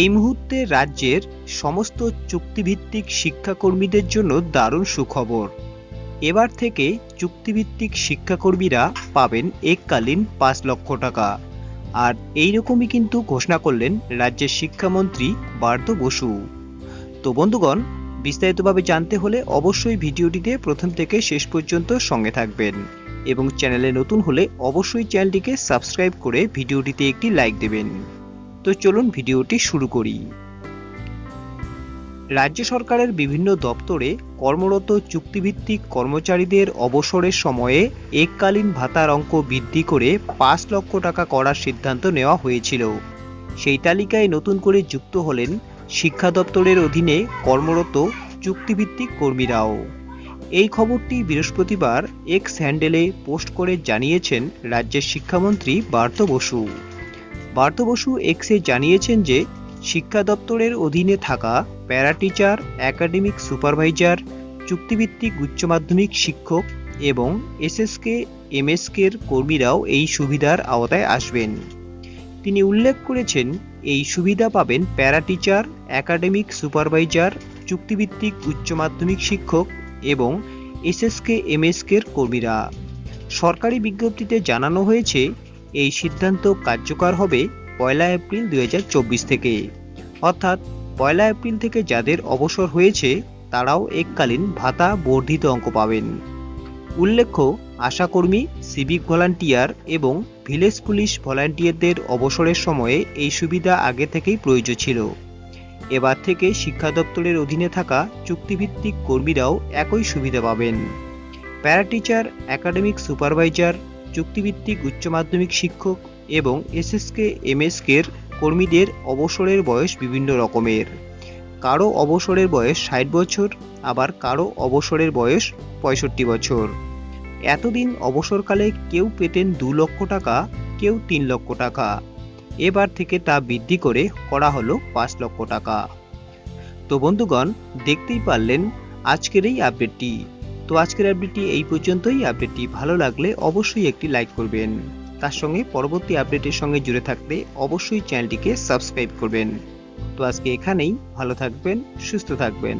এই মুহূর্তে রাজ্যের সমস্ত চুক্তিভিত্তিক শিক্ষাকর্মীদের জন্য দারুণ সুখবর। এবার থেকে চুক্তিভিত্তিক শিক্ষাকর্মীরা পাবেন এককালীন পাঁচ লক্ষ টাকা। আর এই রকমই কিন্তু ঘোষণা করলেন রাজ্যের শিক্ষামন্ত্রী পার্থ বসু। তো বন্ধুগণ, বিস্তারিতভাবে জানতে হলে অবশ্যই ভিডিওটিতে প্রথম থেকে শেষ পর্যন্ত সঙ্গে থাকবেন এবং চ্যানেলে নতুন হলে অবশ্যই চ্যানেলটিকে সাবস্ক্রাইব করে ভিডিওটিতে একটি লাইক দেবেন। তো চলুন ভিডিওটি শুরু করি। রাজ্য সরকারের বিভিন্ন দপ্তরে কর্মরত চুক্তিভিত্তিক কর্মচারীদের অবসরের সময়ে এককালীন ভাতার অঙ্ক বৃদ্ধি করে পাঁচ লক্ষ টাকা করার সিদ্ধান্ত নেওয়া হয়েছিল। সেই তালিকায় নতুন করে যুক্ত হলেন শিক্ষা দপ্তরের অধীনে কর্মরত চুক্তিভিত্তিক কর্মীরাও। এই খবরটি বৃহস্পতিবার এক্স হ্যান্ডেলে পোস্ট করে জানিয়েছেন রাজ্যের শিক্ষামন্ত্রী পার্থ বসু। পার্থ বসু এক্সে জানিয়েছেন যে শিক্ষা দপ্তরের অধীনে থাকা প্যারা টিচার একাডেমিক সুপারভাইজার, চুক্তিভিত্তিক উচ্চ মাধ্যমিক শিক্ষক এবং এসএসকে, এমএসকের কর্মীরাও এই সুবিধার আওতায় আসবেন। তিনি উল্লেখ করেছেন, এই সুবিধা পাবেন প্যারা টিচার একাডেমিক সুপারভাইজার, চুক্তিভিত্তিক উচ্চ মাধ্যমিক শিক্ষক এবং এসএসকে, এমএসকের কর্মীরা। সরকারি বিজ্ঞপ্তিতে জানানো হয়েছে এই সিদ্ধান্ত কার্যকর হবে পয়লা এপ্রিল দু হাজার চব্বিশ থেকে। অর্থাৎ পয়লা এপ্রিল থেকে যাদের অবসর হয়েছে, তারাও এককালীন ভাতা বর্ধিত অঙ্ক পাবেন। উল্লেখ্য, আশাকর্মী সিভিক ভলান্টিয়ার এবং ভিলেজ পুলিশ ভলান্টিয়ারদের অবসরের সময়ে এই সুবিধা আগে থেকেই প্রয়োজন ছিল। এবার থেকে শিক্ষা দপ্তরের অধীনে থাকা চুক্তিভিত্তিক কর্মীরাও একই সুবিধা পাবেন। প্যারাটিচার একাডেমিক সুপারভাইজার চুক্তিভিত্তিক উচ্চ মাধ্যমিক শিক্ষক এবং এসএসকে, এমএসকের কর্মীদের অবসরের বয়স বিভিন্ন রকমের। কারও অবসরের বয়স ষাট বছর, আবার কারও অবসরের বয়স পঁয়ষট্টি বছর। এতদিন অবসরকালে কেউ পেতেন দু লক্ষ টাকা, কেউ তিন লক্ষ টাকা। এবার থেকে তা বৃদ্ধি করে করা হলো পাঁচ লক্ষ টাকা। তো বন্ধুগণ, দেখতেই পারলেন আজকের এই আপডেটটি তো আজকের আপডেটটি এই পর্যন্তই। আপডেটটি ভালো লাগলে অবশ্যই একটি লাইক করবেন। তার সঙ্গে পরবর্তী আপডেটের সঙ্গে জুড়ে থাকতে অবশ্যই চ্যানেলটিকে সাবস্ক্রাইব করবেন। তো আজকে এখানেই, ভালো থাকবেন, সুস্থ থাকবেন।